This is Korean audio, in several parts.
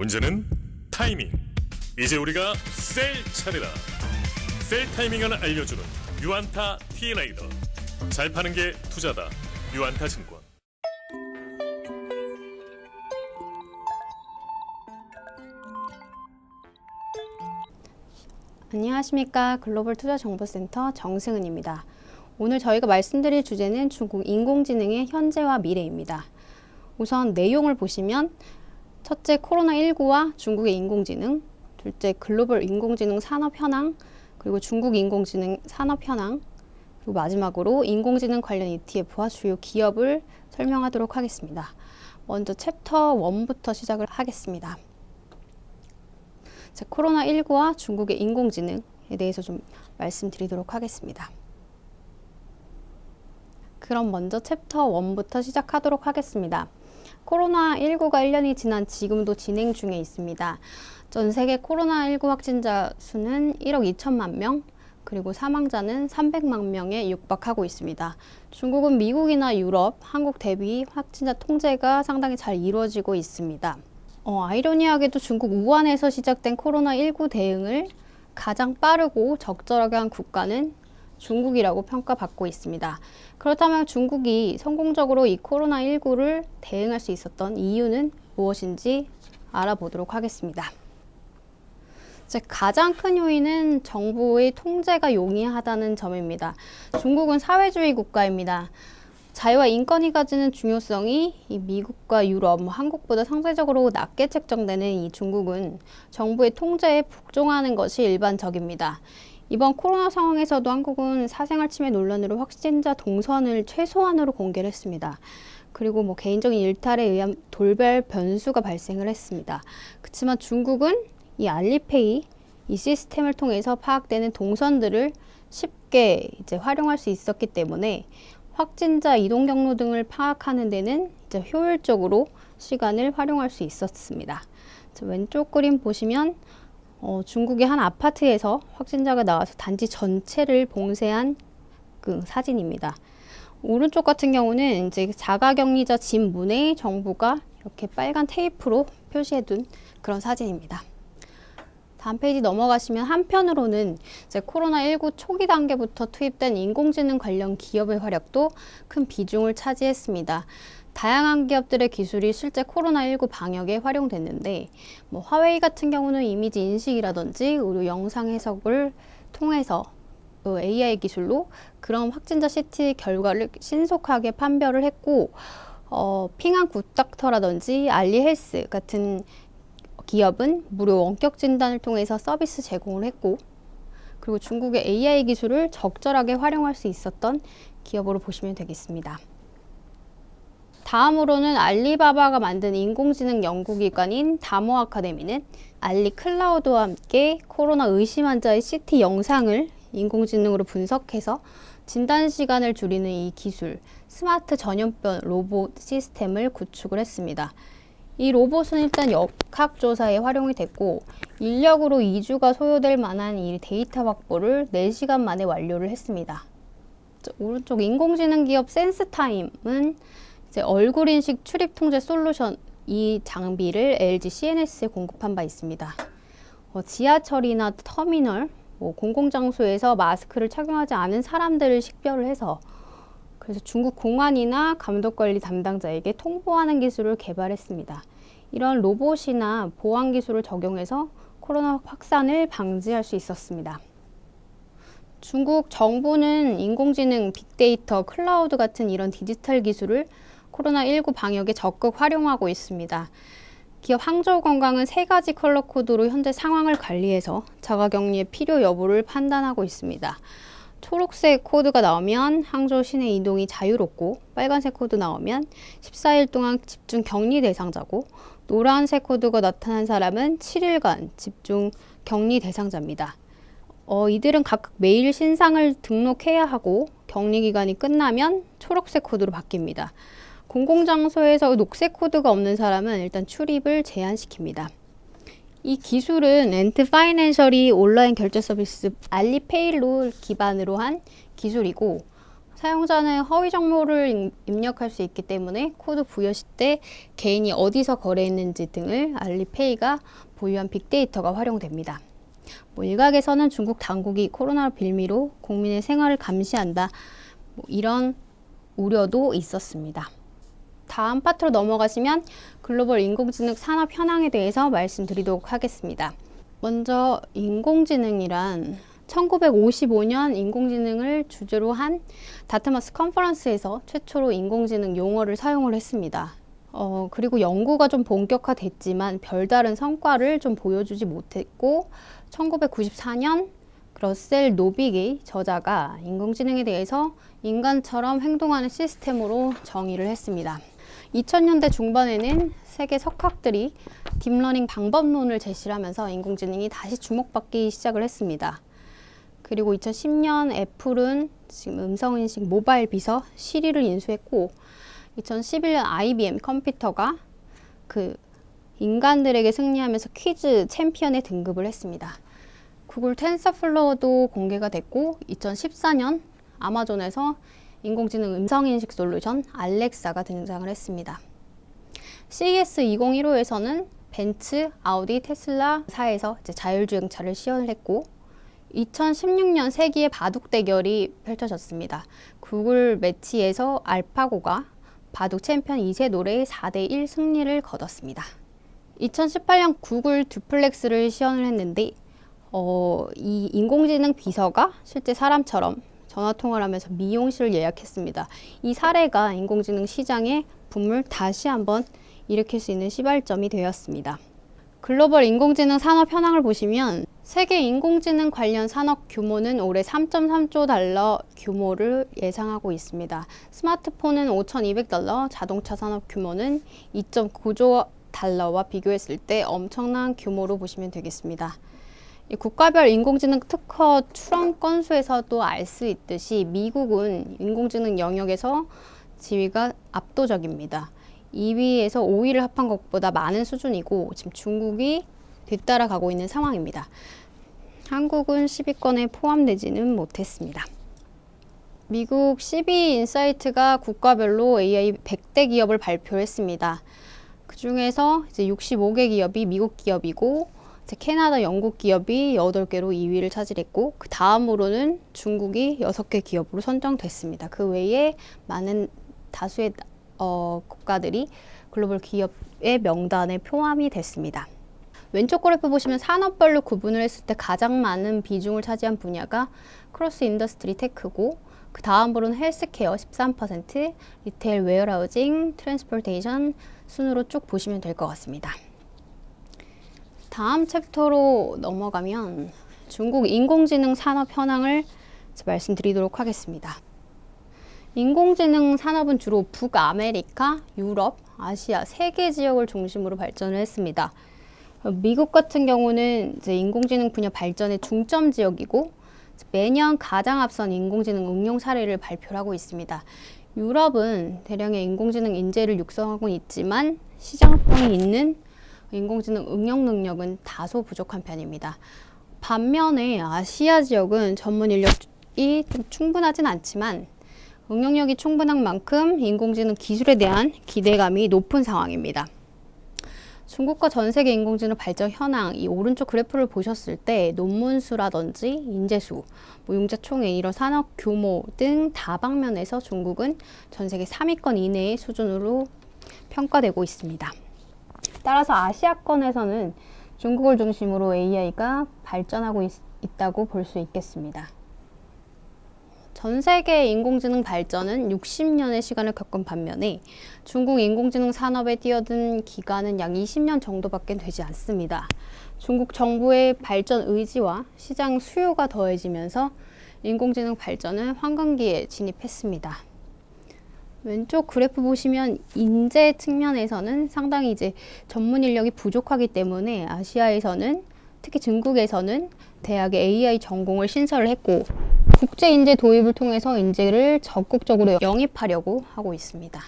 문제는 타이밍. 이제 우리가 셀 차례다. 셀 타이밍을 알려주는 유안타 T라이더. 잘 파는 게 투자다. 유안타 증권. 안녕하십니까 글로벌 투자 정보센터 정승은입니다. 오늘 저희가 말씀드릴 주제는 중국 인공지능의 현재와 미래입니다. 우선 내용을 보시면 첫째 코로나19와 중국의 인공지능, 둘째 글로벌 인공지능 산업 현황, 그리고 중국 인공지능 산업 현황, 그리고 마지막으로 인공지능 관련 ETF와 주요 기업을 설명하도록 하겠습니다. 먼저 챕터 1부터 시작을 하겠습니다. 자, 코로나19와 중국의 인공지능에 대해서 좀 말씀드리도록 하겠습니다. 그럼 먼저 챕터 1부터 시작하도록 하겠습니다. 코로나19가 1년이 지난 지금도 진행 중에 있습니다. 전 세계 코로나19 확진자 수는 1억 2천만 명, 그리고 사망자는 300만 명에 육박하고 있습니다. 중국은 미국이나 유럽, 한국 대비 확진자 통제가 상당히 잘 이루어지고 있습니다. 어, 아이러니하게도 중국 우한에서 시작된 코로나19 대응을 가장 빠르고 적절하게 한 국가는 중국이라고 평가받고 있습니다. 그렇다면 중국이 성공적으로 이 코로나19를 대응할 수 있었던 이유는 무엇인지 알아보도록 하겠습니다. 즉, 가장 큰 요인은 정부의 통제가 용이하다는 점입니다. 중국은 사회주의 국가입니다. 자유와 인권이 가지는 중요성이 이 미국과 유럽, 뭐 한국보다 상대적으로 낮게 책정되는 이 중국은 정부의 통제에 복종하는 것이 일반적입니다. 이번 코로나 상황에서도 한국은 사생활 침해 논란으로 확진자 동선을 최소한으로 공개를 했습니다. 그리고 뭐 개인적인 일탈에 의한 돌발 변수가 발생을 했습니다. 그렇지만 중국은 이 알리페이 이 시스템을 통해서 파악되는 동선들을 쉽게 이제 활용할 수 있었기 때문에 확진자 이동 경로 등을 파악하는 데는 이제 효율적으로 시간을 활용할 수 있었습니다. 왼쪽 그림 보시면 어, 중국의 한 아파트에서 확진자가 나와서 단지 전체를 봉쇄한 그 사진입니다. 오른쪽 같은 경우는 이제 자가격리자 집 문에 정부가 이렇게 빨간 테이프로 표시해둔 그런 사진입니다. 다음 페이지 넘어가시면 한편으로는 이제 코로나19 초기 단계부터 투입된 인공지능 관련 기업의 활약도 큰 비중을 차지했습니다. 다양한 기업들의 기술이 실제 코로나19 방역에 활용됐는데 뭐 화웨이 같은 경우는 이미지 인식이라든지 의료 영상 해석을 통해서 그 AI 기술로 그런 확진자 CT 결과를 신속하게 판별을 했고 어, 핑한 굿닥터라든지 알리헬스 같은 기업은 무료 원격 진단을 통해서 서비스 제공을 했고 그리고 중국의 AI 기술을 적절하게 활용할 수 있었던 기업으로 보시면 되겠습니다. 다음으로는 알리바바가 만든 인공지능 연구기관인 다모 아카데미는 알리 클라우드와 함께 코로나 의심 환자의 CT 영상을 인공지능으로 분석해서 진단 시간을 줄이는 이 기술, 스마트 전염병 로봇 시스템을 구축을 했습니다. 이 로봇은 일단 역학조사에 활용이 됐고 인력으로 2주가 소요될 만한 이 데이터 확보를 4시간 만에 완료를 했습니다. 오른쪽 인공지능 기업 센스타임은 이제 얼굴 인식 출입 통제 솔루션 이 장비를 LG CNS에 공급한 바 있습니다. 어, 지하철이나 터미널, 뭐 공공장소에서 마스크를 착용하지 않은 사람들을 식별을 해서 그래서 중국 공안이나 감독관리 담당자에게 통보하는 기술을 개발했습니다. 이런 로봇이나 보안 기술을 적용해서 코로나 확산을 방지할 수 있었습니다. 중국 정부는 인공지능, 빅데이터, 클라우드 같은 이런 디지털 기술을 코로나19 방역에 적극 활용하고 있습니다. 기업 항저우건강은 세 가지 컬러 코드로 현재 상황을 관리해서 자가격리의 필요 여부를 판단하고 있습니다. 초록색 코드가 나오면 항저우 시내 이동이 자유롭고 빨간색 코드 나오면 14일 동안 집중 격리 대상자고 노란색 코드가 나타난 사람은 7일간 집중 격리 대상자입니다. 어, 이들은 각각 매일 신상을 등록해야 하고 격리 기간이 끝나면 초록색 코드로 바뀝니다. 공공장소에서 녹색 코드가 없는 사람은 일단 출입을 제한시킵니다. 이 기술은 엔트 파이낸셜이 온라인 결제 서비스 알리페이로 기반으로 한 기술이고 사용자는 허위 정보를 임- 입력할 수 있기 때문에 코드 부여 시때 개인이 어디서 거래했는지 등을 알리페이가 보유한 빅데이터가 활용됩니다. 뭐 일각에서는 중국 당국이 코로나 빌미로 국민의 생활을 감시한다 뭐 이런 우려도 있었습니다. 다음 파트로 넘어가시면 글로벌 인공지능 산업 현황에 대해서 말씀드리도록 하겠습니다. 먼저 인공지능이란 1955년 인공지능을 주제로 한 다트마스 컨퍼런스에서 최초로 인공지능 용어를 사용을 했습니다. 어, 그리고 연구가 좀 본격화됐지만 별다른 성과를 좀 보여주지 못했고 1994년 러셀 노빅의 저자가 인공지능에 대해서 인간처럼 행동하는 시스템으로 정의를 했습니다. 2000년대 중반에는 세계 석학들이 딥러닝 방법론을 제시를 하면서 인공지능이 다시 주목받기 시작을 했습니다. 그리고 2010년 애플은 지금 음성인식 모바일 비서 시리를 인수했고 2011년 IBM 컴퓨터가 그 인간들에게 승리하면서 퀴즈 챔피언에 등급을 했습니다. 구글 텐서플로우도 공개가 됐고 2014년 아마존에서 인공지능 음성인식 솔루션 알렉사가 등장을 했습니다. CES 2015에서는 벤츠, 아우디, 테슬라 사에서 자율주행차를 시연을 했고 2016년 세기의 바둑 대결이 펼쳐졌습니다. 구글 매치에서 알파고가 바둑 챔피언 2세 노래의 4대1 승리를 거뒀습니다. 2018년 구글 듀플렉스를 시연을 했는데 어, 이 인공지능 비서가 실제 사람처럼 전화 통화를 하면서 미용실을 예약했습니다. 이 사례가 인공지능 시장의 붐을 다시 한번 일으킬 수 있는 시발점이 되었습니다. 글로벌 인공지능 산업 현황을 보시면 세계 인공지능 관련 산업 규모는 올해 3.3조 달러 규모를 예상하고 있습니다. 스마트폰은 5,200달러, 자동차 산업 규모는 2.9조 달러와 비교했을 때 엄청난 규모로 보시면 되겠습니다. 이 국가별 인공지능 특허 출원 건수에서도 알 수 있듯이 미국은 인공지능 영역에서 지위가 압도적입니다. 2위에서 5위를 합한 것보다 많은 수준이고 지금 중국이 뒤따라가고 있는 상황입니다. 한국은 10위권에 포함되지는 못했습니다. 미국 CB 인사이트가 국가별로 AI 100대 기업을 발표했습니다. 그 중에서 이제 65개 기업이 미국 기업이고 캐나다, 영국 기업이 8개로 2위를 차지했고 그 다음으로는 중국이 6개 기업으로 선정됐습니다. 그 외에 많은 다수의 어, 국가들이 글로벌 기업의 명단에 포함이 됐습니다. 왼쪽 그래프 보시면 산업별로 구분을 했을 때 가장 많은 비중을 차지한 분야가 크로스 인더스트리 테크고 그 다음으로는 헬스케어 13%, 리테일 웨어하우징, 트랜스포테이션 순으로 쭉 보시면 될 것 같습니다. 다음 챕터로 넘어가면 중국 인공지능 산업 현황을 말씀드리도록 하겠습니다. 인공지능 산업은 주로 북아메리카, 유럽, 아시아 세 개 지역을 중심으로 발전을 했습니다. 미국 같은 경우는 인공지능 분야 발전의 중점 지역이고 매년 가장 앞선 인공지능 응용 사례를 발표 하고 있습니다. 유럽은 대량의 인공지능 인재를 육성하고 있지만 시장성이 있는 인공지능 응용 능력은 다소 부족한 편입니다. 반면에 아시아 지역은 전문 인력이 좀 충분하진 않지만 응용력이 충분한 만큼 인공지능 기술에 대한 기대감이 높은 상황입니다. 중국과 전 세계 인공지능 발전 현황, 이 오른쪽 그래프를 보셨을 때 논문 수라든지 인재수, 뭐 융자 총액, 이런 산업 규모 등 다방면에서 중국은 전 세계 3위권 이내의 수준으로 평가되고 있습니다. 따라서 아시아권에서는 중국을 중심으로 AI가 발전하고 있, 있다고 볼 수 있겠습니다. 전 세계 인공지능 발전은 60년의 시간을 겪은 반면에 중국 인공지능 산업에 뛰어든 기간은 약 20년 정도밖에 되지 않습니다. 중국 정부의 발전 의지와 시장 수요가 더해지면서 인공지능 발전은 황금기에 진입했습니다. 왼쪽 그래프 보시면 인재 측면에서는 상당히 이제 전문 인력이 부족하기 때문에 아시아에서는 특히 중국에서는 대학에 AI 전공을 신설을 했고 국제 인재 도입을 통해서 인재를 적극적으로 영입하려고 하고 있습니다.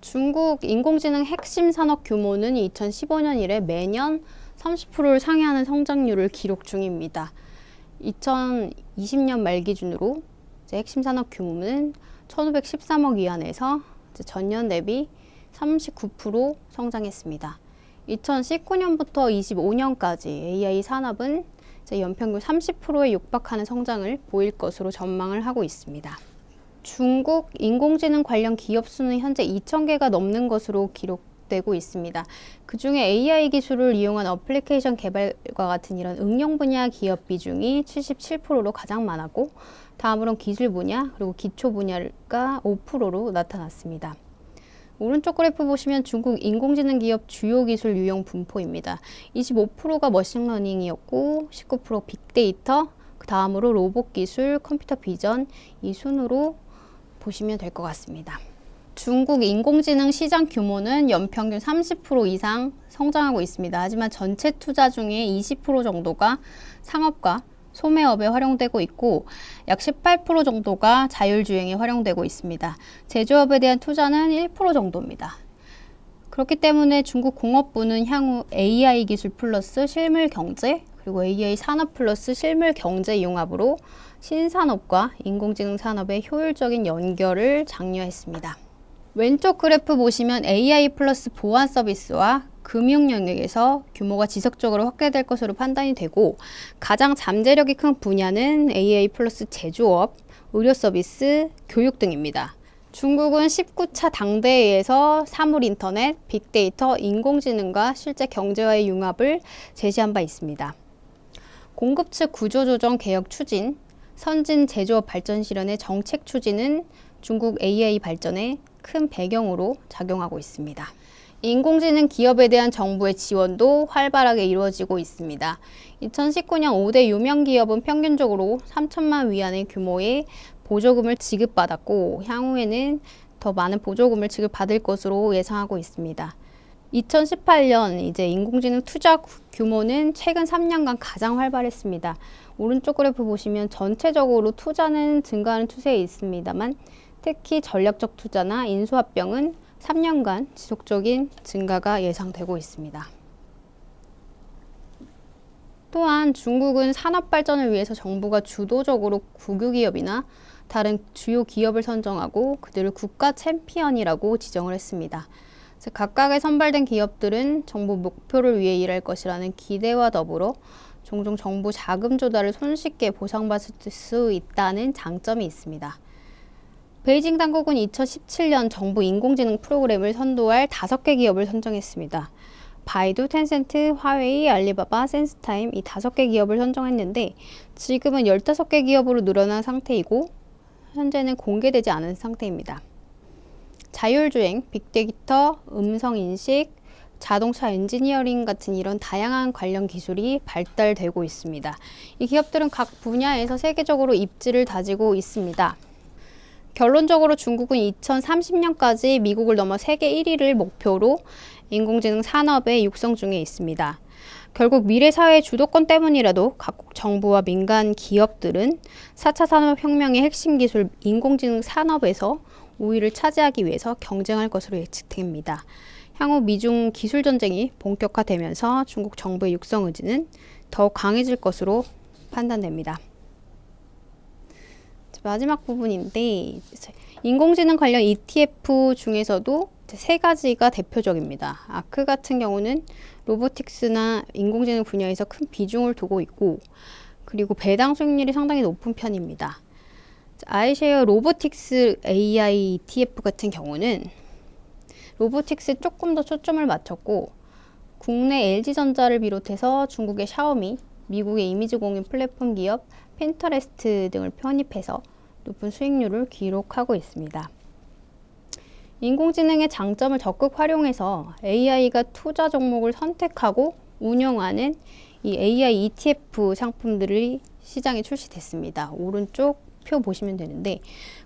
중국 인공지능 핵심 산업 규모는 2015년 이래 매년 30%를 상회하는 성장률을 기록 중입니다. 2020년 말 기준으로 핵심 산업 규모는 1,513억 위안에서 전년 대비 39% 성장했습니다. 2019년부터 25년까지 AI 산업은 연평균 30%에 육박하는 성장을 보일 것으로 전망을 하고 있습니다. 중국 인공지능 관련 기업 수는 현재 2,000개가 넘는 것으로 기록 되고 있습니다. 그 중에 AI 기술을 이용한 어플리케이션 개발과 같은 이런 응용 분야 기업 비중이 77%로 가장 많았고, 다음으로 기술 분야, 그리고 기초 분야가 5%로 나타났습니다. 오른쪽 그래프 보시면 중국 인공지능 기업 주요 기술 유형 분포입니다. 25%가 머신러닝이었고 19% 빅데이터, 그 다음으로 로봇 기술, 컴퓨터 비전 이 순으로 보시면 될 것 같습니다. 중국 인공지능 시장 규모는 연평균 30% 이상 성장하고 있습니다. 하지만 전체 투자 중에 20% 정도가 상업과 소매업에 활용되고 있고 약 18% 정도가 자율주행에 활용되고 있습니다. 제조업에 대한 투자는 1% 정도입니다. 그렇기 때문에 중국 공업부는 향후 AI 기술 플러스 실물 경제 그리고 AI 산업 플러스 실물 경제 융합으로 신산업과 인공지능 산업의 효율적인 연결을 장려했습니다. 왼쪽 그래프 보시면 AI 플러스 보안 서비스와 금융 영역에서 규모가 지속적으로 확대될 것으로 판단이 되고 가장 잠재력이 큰 분야는 AI 플러스 제조업, 의료 서비스, 교육 등입니다. 중국은 19차 당대회에서 사물 인터넷, 빅데이터, 인공지능과 실제 경제와의 융합을 제시한 바 있습니다. 공급 측 구조조정 개혁 추진, 선진 제조업 발전 실현의 정책 추진은 중국 AI 발전의 큰 배경으로 작용하고 있습니다. 인공지능 기업에 대한 정부의 지원도 활발하게 이루어지고 있습니다. 2019년 5대 유명 기업은 평균적으로 3천만 위안의 규모의 보조금을 지급받았고 향후에는 더 많은 보조금을 지급받을 것으로 예상하고 있습니다. 2018년 이제 인공지능 투자 규모는 최근 3년간 가장 활발했습니다. 오른쪽 그래프 보시면 전체적으로 투자는 증가하는 추세에 있습니다만 특히 전략적 투자나 인수합병은 3년간 지속적인 증가가 예상되고 있습니다. 또한 중국은 산업 발전을 위해서 정부가 주도적으로 국유기업이나 다른 주요 기업을 선정하고 그들을 국가 챔피언이라고 지정을 했습니다. 즉 각각의 선발된 기업들은 정부 목표를 위해 일할 것이라는 기대와 더불어 종종 정부 자금 조달을 손쉽게 보상받을 수 있다는 장점이 있습니다. 베이징 당국은 2017년 정부 인공지능 프로그램을 선도할 다섯 개 기업을 선정했습니다. 바이두, 텐센트, 화웨이, 알리바바, 센스타임 이 다섯 개 기업을 선정했는데 지금은 15개 기업으로 늘어난 상태이고 현재는 공개되지 않은 상태입니다. 자율주행, 빅데이터, 음성인식, 자동차 엔지니어링 같은 이런 다양한 관련 기술이 발달되고 있습니다. 이 기업들은 각 분야에서 세계적으로 입지를 다지고 있습니다. 결론적으로 중국은 2030년까지 미국을 넘어 세계 1위를 목표로 인공지능 산업의 육성 중에 있습니다. 결국 미래 사회의 주도권 때문이라도 각국 정부와 민간 기업들은 4차 산업혁명의 핵심 기술 인공지능 산업에서 우위를 차지하기 위해서 경쟁할 것으로 예측됩니다. 향후 미중 기술 전쟁이 본격화되면서 중국 정부의 육성 의지는 더욱 강해질 것으로 판단됩니다. 마지막 부분인데 인공지능 관련 ETF 중에서도 세 가지가 대표적입니다. 아크 같은 경우는 로보틱스나 인공지능 분야에서 큰 비중을 두고 있고 그리고 배당 수익률이 상당히 높은 편입니다. 아이쉐어 로보틱스 AI ETF 같은 경우는 로보틱스에 조금 더 초점을 맞췄고 국내 LG전자를 비롯해서 중국의 샤오미, 미국의 이미지 공인 플랫폼 기업 핀터레스트 등을 편입해서 높은 수익률을 기록하고 있습니다. 인공지능의 장점을 적극 활용해서 AI가 투자 종목을 선택하고 운영하는 이 AI ETF 상품들이 시장에 출시됐습니다. 오른쪽 표 보시면 되는데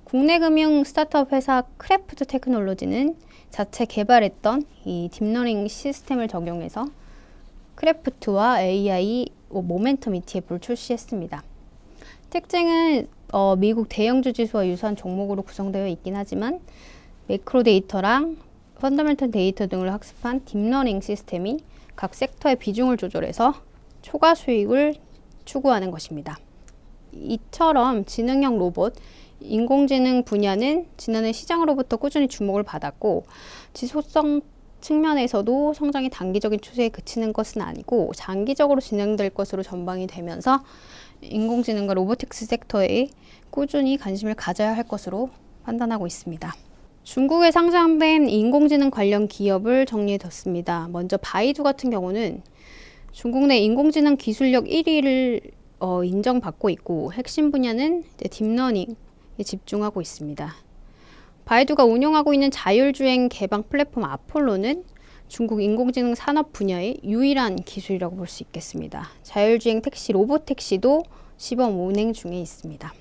국내 금융 스타트업 회사 크래프트 테크놀로지는 자체 개발했던 이 딥러닝 시스템을 적용해서 크래프트와 AI 모멘텀 ETF를 출시했습니다. 특징은 어, 미국 대형주 지수와 유사한 종목으로 구성되어 있긴 하지만 매크로 데이터랑 펀더멘털 데이터 등을 학습한 딥러닝 시스템이 각 섹터의 비중을 조절해서 초과 수익을 추구하는 것입니다. 이처럼 지능형 로봇 인공지능 분야는 지난해 시장으로부터 꾸준히 주목을 받았고 지속성 측면에서도 성장이 단기적인 추세에 그치는 것은 아니고 장기적으로 진행될 것으로 전망이 되면서 인공지능과 로보틱스 섹터에 꾸준히 관심을 가져야 할 것으로 판단하고 있습니다. 중국에 상장된 인공지능 관련 기업을 정리해뒀습니다. 먼저 바이두 같은 경우는 중국 내 인공지능 기술력 1위를 어, 인정받고 있고 핵심 분야는 딥러닝에 집중하고 있습니다. 바이두가 운영하고 있는 자율주행 개방 플랫폼 아폴로는 중국 인공지능 산업 분야의 유일한 기술이라고 볼 수 있겠습니다. 자율주행 택시 로보택시도 시범 운행 중에 있습니다.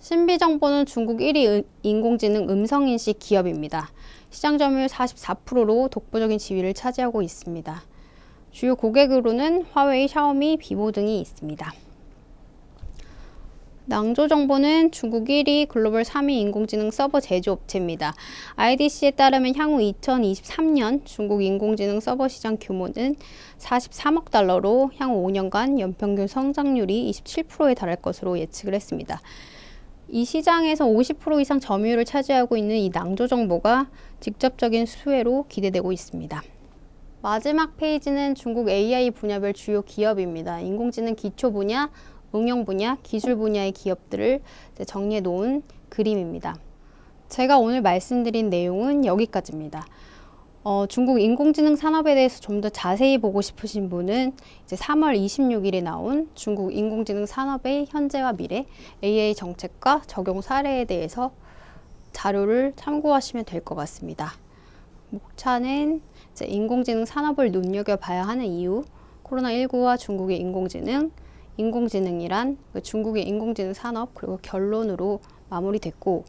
신비정보는 중국 1위 인공지능 음성인식 기업입니다. 시장 점유율 44%로 독보적인 지위를 차지하고 있습니다. 주요 고객으로는 화웨이, 샤오미, 비보 등이 있습니다. 낭조 정보는 중국 1위, 글로벌 3위 인공지능 서버 제조업체입니다. IDC에 따르면 향후 2023년 중국 인공지능 서버 시장 규모는 43억 달러로 향후 5년간 연평균 성장률이 27%에 달할 것으로 예측을 했습니다. 이 시장에서 50% 이상 점유율을 차지하고 있는 이 낭조 정보가 직접적인 수혜로 기대되고 있습니다. 마지막 페이지는 중국 AI 분야별 주요 기업입니다. 인공지능 기초 분야, 응용 분야, 기술 분야의 기업들을 정리해 놓은 그림입니다. 제가 오늘 말씀드린 내용은 여기까지입니다. 어, 중국 인공지능 산업에 대해서 좀 더 자세히 보고 싶으신 분은 이제 3월 26일에 나온 중국 인공지능 산업의 현재와 미래 AI 정책과 적용 사례에 대해서 자료를 참고하시면 될 것 같습니다. 목차는 인공지능 산업을 눈여겨봐야 하는 이유, 코로나19와 중국의 인공지능, 인공지능이란 그 중국의 인공지능 산업 그리고 결론으로 마무리됐고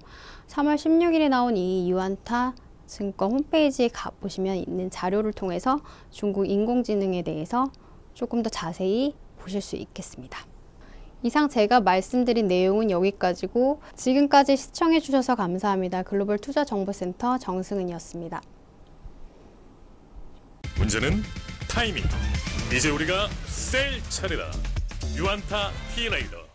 3월 16일에 나온 이 유안타 증권 홈페이지에 가보시면 있는 자료를 통해서 중국 인공지능에 대해서 조금 더 자세히 보실 수 있겠습니다. 이상 제가 말씀드린 내용은 여기까지고 지금까지 시청해 주셔서 감사합니다. 글로벌 투자 정보센터 정승은이었습니다. 문제는 타이밍. 이제 우리가 셀 차례다. 유안타 티레이더.